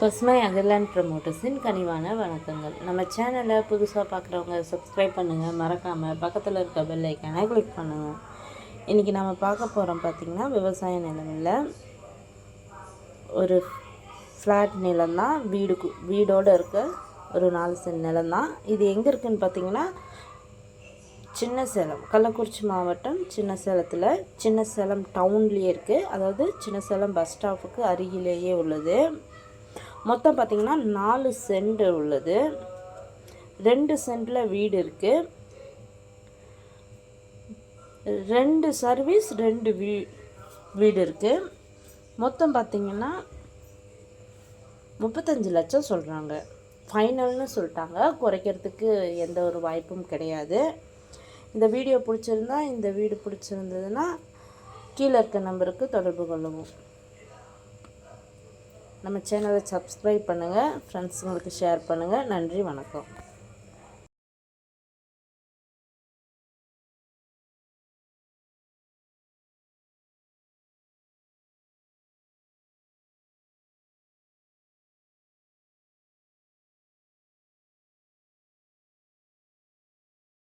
பசுமை அகர்லாண்ட் ப்ரமோட்டர்ஸின் கனிவான வணக்கங்கள். நம்ம சேனலை புதுசாக பார்க்குறவங்க சப்ஸ்கிரைப் பண்ணுங்கள் மறக்காமல் பக்கத்தில் இருக்க பெல் ஐக்கானை கிளிக் பண்ணுங்கள் இன்றைக்கி நம்ம பார்க்க போகிறோம் பார்த்திங்கன்னா விவசாய நிலமில் ஒரு ஃப்ளாட் நிலம்தான். வீடு வீடோடு இருக்க ஒரு நாலு சென்ட் நிலம்தான். இது எங்கே இருக்குதுன்னு பார்த்தீங்கன்னா சின்ன சேலம் கள்ளக்குறிச்சி மாவட்டம் சின்ன சேலத்தில் சின்ன சேலம் டவுன்லேயே இருக்குது அதாவது சின்ன சேலம் பஸ் ஸ்டாப்புக்கு அருகிலேயே உள்ளது. மொத்தம் பார்த்திங்கன்னா நாலு சென்ட் உள்ளது. ரெண்டு சென்டில் வீடு இருக்குது ரெண்டு சர்வீஸ் ரெண்டு வீ வீடு இருக்குது மொத்தம் பார்த்திங்கன்னா முப்பத்தஞ்சு லட்சம் சொல்கிறாங்க ஃபைனல்னு சொல்லிட்டாங்க. குறைக்கிறதுக்கு எந்த ஒரு வாய்ப்பும் கிடையாது. இந்த வீடியோ பிடிச்சிருந்தா இந்த வீடு பிடிச்சிருந்ததுன்னா கீழே இருக்க நம்பருக்கு தொடர்பு கொள்ளவும். நம்ம சேனலை சப்ஸ்கிரைப் பண்ணுங்கள் ஃப்ரெண்ட்ஸுங்களுக்கு ஷேர் பண்ணுங்கள் நன்றி வணக்கம்.